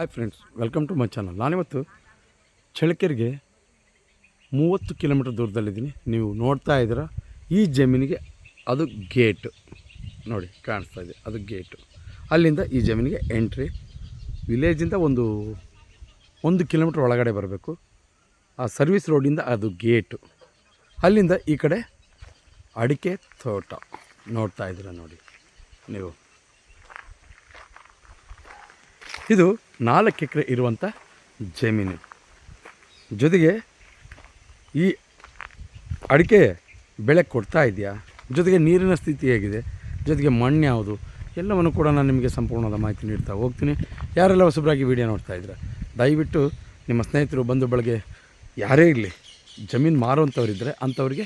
Hi friends welcome to my channel ನಾನಿವತ್ತು ಚಳ್ಳಕೆರೆಗೆ ಮೂವತ್ತು ಕಿಲೋಮೀಟ್ರ್ ದೂರದಲ್ಲಿದ್ದೀನಿ. ನೀವು ನೋಡ್ತಾ ಇದ್ದೀರ ಈ ಜಮೀನಿಗೆ ಅದು ಗೇಟು ನೋಡಿ, ಕಾಣಿಸ್ತಾ ಇದೆ. ಅದು ಗೇಟು ಅಲ್ಲಿಂದ ಈ ಜಮೀನಿಗೆ ಎಂಟ್ರಿ ವಿಲೇಜಿಂದ ಒಂದು ಒಂದು ಕಿಲೋಮೀಟ್ರ್ ಒಳಗಡೆ ಬರಬೇಕು. ಆ ಸರ್ವಿಸ್ ರೋಡಿಂದ ಅದು ಗೇಟು ಅಲ್ಲಿಂದ ಈ ಕಡೆ ಅಡಿಕೆ ತೋಟ. ನೋಡ್ತಾ ಇದ್ದೀರ ನೋಡಿ ನೀವು. ಇದು ನಾಲ್ಕು ಎಕರೆ ಇರುವಂಥ ಜಮೀನು. ಜೊತೆಗೆ ಈ ಅಡಿಕೆ ಬೆಳೆ ಕೊಡ್ತಾ ಇದೆಯಾ? ಜೊತೆಗೆ ನೀರಿನ ಸ್ಥಿತಿ ಹೇಗಿದೆ? ಜೊತೆಗೆ ಮಣ್ಣು ಯಾವುದು? ಎಲ್ಲವನ್ನು ಕೂಡ ನಾನು ನಿಮಗೆ ಸಂಪೂರ್ಣವಾದ ಮಾಹಿತಿ ನೀಡ್ತಾ ಹೋಗ್ತೀನಿ. ಯಾರೆಲ್ಲ ಹೊಸಬರಾಗಿ ವಿಡಿಯೋ ನೋಡ್ತಾ ಇದ್ದೀರಾ, ದಯವಿಟ್ಟು ನಿಮ್ಮ ಸ್ನೇಹಿತರು ಬಂಧು ಬೆಳಗ್ಗೆ ಯಾರೇ ಇರಲಿ, ಜಮೀನು ಮಾರುವಂಥವ್ರಿದ್ದರೆ ಅಂಥವ್ರಿಗೆ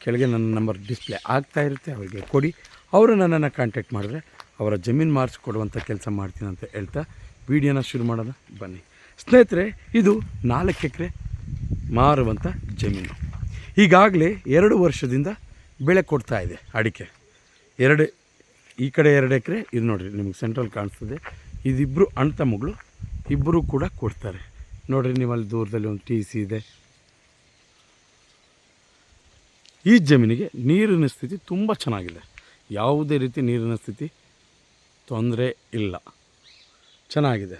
ಕೆಳಗೆ ನನ್ನ ನಂಬರ್ ಡಿಸ್ಪ್ಲೇ ಆಗ್ತಾ ಇರುತ್ತೆ, ಅವರಿಗೆ ಕೊಡಿ. ಅವರು ನನ್ನನ್ನು ಕಾಂಟ್ಯಾಕ್ಟ್ ಮಾಡಿದ್ರೆ ಅವರ ಜಮೀನು ಮಾರಿಸ್ಕೊಡುವಂಥ ಕೆಲಸ ಮಾಡ್ತೀನಿ ಅಂತ ಹೇಳ್ತಾ ವಿಡಿಯೋನ ಶುರು ಮಾಡೋಣ, ಬನ್ನಿ. ಸ್ನೇಹಿತರೆ, ಇದು ನಾಲ್ಕು ಎಕರೆ ಮಾರುವಂಥ ಜಮೀನು. ಈಗಾಗಲೇ ಎರಡು ವರ್ಷದಿಂದ ಬೆಳೆ ಕೊಡ್ತಾ ಇದೆ ಅಡಿಕೆ. ಎರಡು, ಈ ಕಡೆ ಎರಡು ಎಕರೆ, ಇದು ನೋಡಿರಿ, ನಿಮಗೆ ಸೆಂಟ್ರಲ್ ಕಾಣಿಸ್ತದೆ. ಇದಿಬ್ಬರು ಅಣ್ಣ ತಮ್ಮಗಳು ಇಬ್ಬರು ಕೂಡ ಕೊಡ್ತಾರೆ. ನೋಡಿರಿ, ನಿಮ್ಮಲ್ಲಿ ದೂರದಲ್ಲಿ ಒಂದು ಟಿ ಸಿ ಇದೆ. ಈ ಜಮೀನಿಗೆ ನೀರಿನ ಸ್ಥಿತಿ ತುಂಬ ಚೆನ್ನಾಗಿದೆ. ಯಾವುದೇ ರೀತಿ ನೀರಿನ ಸ್ಥಿತಿ ತೊಂದರೆ ಇಲ್ಲ. ಚೆನ್ನಾಗಿದೆ.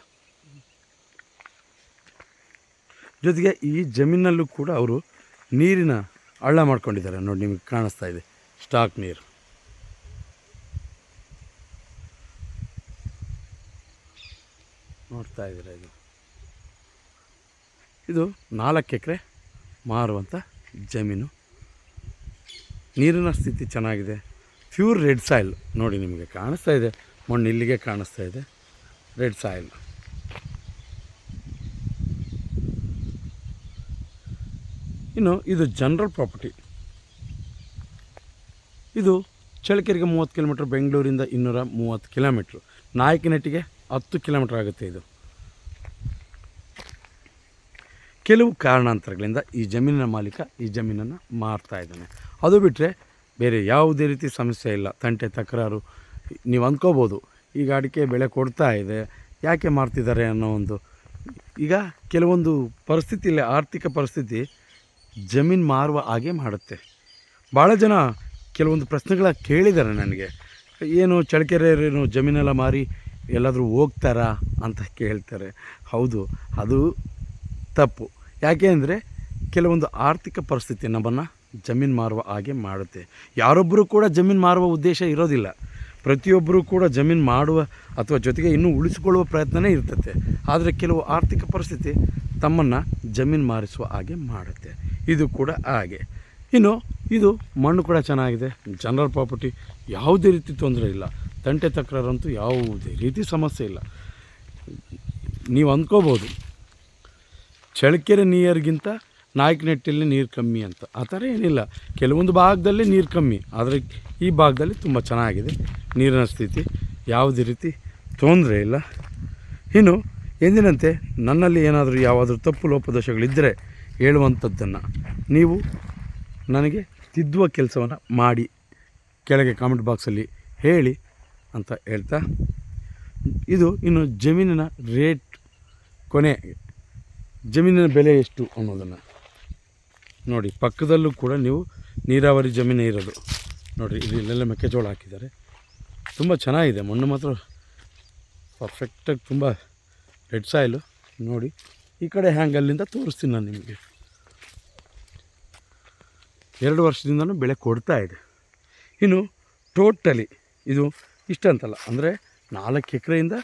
ಜೊತೆಗೆ ಈ ಜಮೀನಲ್ಲೂ ಕೂಡ ಅವರು ನೀರಿನ ಹಳ್ಳ ಮಾಡ್ಕೊಂಡಿದ್ದಾರೆ. ನೋಡಿ, ನಿಮಗೆ ಕಾಣಿಸ್ತಾ ಇದೆ. ಸ್ಟಾಕ್ ನೀರು. ನೋಡ್ತಾ ಇದ್ದೀರಾ ಇದು? ಇದು ನಾಲ್ಕು ಎಕರೆ ಮಾರುವಂಥ ಜಮೀನು. ನೀರಿನ ಸ್ಥಿತಿ ಚೆನ್ನಾಗಿದೆ. Pure red soil. ನೋಡಿ, ನಿಮಗೆ ಕಾಣಿಸ್ತಾ ಇದೆ. ಮಣ್ಣು ಇಲ್ಲಿಗೆ ಕಾಣಿಸ್ತಾ ಇದೆ. Red soil. ಇನ್ನು ಇದು ಜನರಲ್ ಪ್ರಾಪರ್ಟಿ. ಇದು ಚಳ್ಳಕೆರೆಗೆ ಮೂವತ್ತು ಕಿಲೋಮೀಟ್ರ್, ಬೆಂಗಳೂರಿಂದ ಇನ್ನೂರ ಮೂವತ್ತು ಕಿಲೋಮೀಟ್ರ್. ನಾಯಕನಟ್ಟಿಗೆ ಹತ್ತು ಕಿಲೋಮೀಟ್ರ್ ಆಗುತ್ತೆ ಇದು. ಕೆಲವು ಕಾರಣಾಂತರಗಳಿಂದ ಈ ಜಮೀನಿನ ಮಾಲೀಕ ಈ ಜಮೀನನ್ನು ಮಾರ್ತಾ ಇದ್ದಾನೆ. ಅದು ಬಿಟ್ಟರೆ ಬೇರೆ ಯಾವುದೇ ರೀತಿ ಸಮಸ್ಯೆ ಇಲ್ಲ. ತಂಟೆ, ತಕರಾರು, ನೀವು ಅಂದ್ಕೋಬೋದು. ಈಗ ಅಡಿಕೆ ಬೆಳೆ ಕೊಡ್ತಾ ಇದೆ, ಯಾಕೆ ಮಾಡ್ತಿದ್ದಾರೆ ಅನ್ನೋ ಒಂದು. ಈಗ ಕೆಲವೊಂದು ಪರಿಸ್ಥಿತಿಯಲ್ಲಿ ಆರ್ಥಿಕ ಪರಿಸ್ಥಿತಿ ಜಮೀನು ಮಾರುವ ಹಾಗೆ ಮಾಡುತ್ತೆ. ಭಾಳ ಜನ ಕೆಲವೊಂದು ಪ್ರಶ್ನೆಗಳ ಕೇಳಿದ್ದಾರೆ ನನಗೆ. ಏನು ಚಳಕೆರೆಯರೇನು ಜಮೀನೆಲ್ಲ ಮಾರಿ ಎಲ್ಲಾದರೂ ಹೋಗ್ತಾರಾ ಅಂತ ಕೇಳ್ತಾರೆ. ಹೌದು, ಅದು ತಪ್ಪು. ಯಾಕೆ ಅಂದರೆ ಕೆಲವೊಂದು ಆರ್ಥಿಕ ಪರಿಸ್ಥಿತಿ ನಮ್ಮನ್ನು ಜಮೀನು ಮಾರುವ ಹಾಗೆ ಮಾಡುತ್ತೆ. ಯಾರೊಬ್ಬರು ಕೂಡ ಜಮೀನು ಮಾರುವ ಉದ್ದೇಶ ಇರೋದಿಲ್ಲ. ಪ್ರತಿಯೊಬ್ಬರೂ ಕೂಡ ಜಮೀನು ಮಾಡುವ ಅಥವಾ ಜೊತೆಗೆ ಇನ್ನೂ ಉಳಿಸಿಕೊಳ್ಳುವ ಪ್ರಯತ್ನವೇ ಇರ್ತದೆ. ಆದರೆ ಕೆಲವು ಆರ್ಥಿಕ ಪರಿಸ್ಥಿತಿ ತಮ್ಮನ್ನು ಜಮೀನು ಮಾರಿಸುವ ಹಾಗೆ ಮಾಡುತ್ತೆ. ಇದು ಕೂಡ ಹಾಗೆ. ಇನ್ನು ಇದು ಮಣ್ಣು ಕೂಡ ಚೆನ್ನಾಗಿದೆ. ಜನರಲ್ ಪ್ರಾಪರ್ಟಿ ಯಾವುದೇ ರೀತಿ ತೊಂದರೆ ಇಲ್ಲ. ತಂಟೆ ತಕರಾರಂತೂ ಯಾವುದೇ ರೀತಿ ಸಮಸ್ಯೆ ಇಲ್ಲ. ನೀವು ಅಂದ್ಕೋಬೋದು ಚಳ್ಳಕೆರೆ ನೀರಿಗಿಂತ ನಾಯಕನಹಟ್ಟಿಯಲ್ಲಿ ನೀರು ಕಮ್ಮಿ ಅಂತ. ಆ ಥರ ಏನಿಲ್ಲ. ಕೆಲವೊಂದು ಭಾಗದಲ್ಲಿ ನೀರು ಕಮ್ಮಿ. ಆದರೆ ಈ ಭಾಗದಲ್ಲಿ ತುಂಬ ಚೆನ್ನಾಗಿದೆ ನೀರಿನ ಸ್ಥಿತಿ. ಯಾವುದೇ ರೀತಿ ತೊಂದರೆ ಇಲ್ಲ. ಇನ್ನು ಎಂದಿನಂತೆ ನನ್ನಲ್ಲಿ ಏನಾದರೂ ಯಾವಾದರೂ ತಪ್ಪು ಲೋಪದೋಷಗಳಿದ್ದರೆ ಹೇಳುವಂಥದ್ದನ್ನು ನೀವು ನನಗೆ ತಿದ್ದುವ ಕೆಲಸವನ್ನು ಮಾಡಿ ಕೆಳಗೆ ಕಾಮೆಂಟ್ ಬಾಕ್ಸಲ್ಲಿ ಹೇಳಿ ಅಂತ ಹೇಳ್ತಾ ಇದು ಇನ್ನು ಜಮೀನಿನ ರೇಟ್ ಕೊನೆ. ಜಮೀನಿನ ಬೆಲೆ ಎಷ್ಟು ಅನ್ನೋದನ್ನು. ನೋಡಿ, ಪಕ್ಕದಲ್ಲೂ ಕೂಡ ನೀವು ನೀರಾವರಿ ಜಮೀನೇ ಇರೋದು. ನೋಡಿರಿ, ಇಲ್ಲಿ ಇಲ್ಲೆಲ್ಲ ಮೆಕ್ಕೆಜೋಳ ಹಾಕಿದ್ದಾರೆ. ತುಂಬ ಚೆನ್ನಾಗಿದೆ, ಮಣ್ಣು ಮಾತ್ರ ಪರ್ಫೆಕ್ಟಾಗಿ ತುಂಬ ರೆಡ್ ಸಾಯಿಲು ನೋಡಿ, ಈ ಕಡೆ ಹ್ಯಾಂಗಲ್ಲಿಂದ ತೋರಿಸ್ತೀನಿ ನಾನು ನಿಮಗೆ. ಎರಡು ವರ್ಷದಿಂದನೂ ಬೆಳೆ ಕೊಡ್ತಾ ಇದೆ. ಇನ್ನು ಟೋಟಲಿ ಇದು ಇಷ್ಟಂತಲ್ಲ ಅಂದರೆ ನಾಲ್ಕು ಎಕರೆಯಿಂದ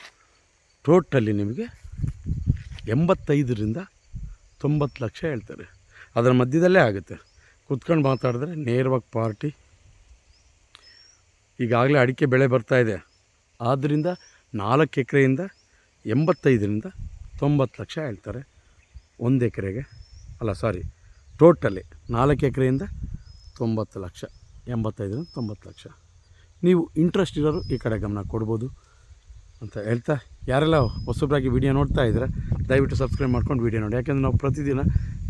ಟೋಟಲಿ ನಿಮಗೆ ಎಂಬತ್ತೈದರಿಂದ ತೊಂಬತ್ತು ಲಕ್ಷ ಹೇಳ್ತಾರೆ. ಅದರ ಮಧ್ಯದಲ್ಲೇ ಆಗುತ್ತೆ. ಕುತ್ಕೊಂಡು ಮಾತಾಡಿದ್ರೆ ನೇರವಾಗಿ ಪಾರ್ಟಿ. ಈಗಾಗಲೇ ಅಡಿಕೆ ಬೆಳೆ ಬರ್ತಾ ಇದೆ. ಆದ್ದರಿಂದ ನಾಲ್ಕು ಎಕರೆಯಿಂದ ಎಂಬತ್ತೈದರಿಂದ ತೊಂಬತ್ತು ಲಕ್ಷ ಹೇಳ್ತಾರೆ. ಒಂದು ಎಕರೆಗೆ, ಅಲ್ಲ ಸಾರಿ ಟೋಟಲಿ ನಾಲ್ಕು ಎಕರೆಯಿಂದ ತೊಂಬತ್ತು ಲಕ್ಷ, ಎಂಬತ್ತೈದರಿಂದ ತೊಂಬತ್ತು ಲಕ್ಷ. ನೀವು ಇಂಟ್ರೆಸ್ಟ್ ಇರೋರು ಈ ಕಡೆ ಗಮನ ಕೊಡ್ಬೋದು ಅಂತ ಹೇಳ್ತಾ, ಯಾರೆಲ್ಲ ಹೊಸಬ್ರಾಗಿ ವಿಡಿಯೋ ನೋಡ್ತಾ ಇದ್ದಾರೆ, ದಯವಿಟ್ಟು ಸಬ್ಸ್ಕ್ರೈಬ್ ಮಾಡ್ಕೊಂಡು ವಿಡಿಯೋ ನೋಡಿ. ಯಾಕೆಂದರೆ ನಾವು ಪ್ರತಿದಿನ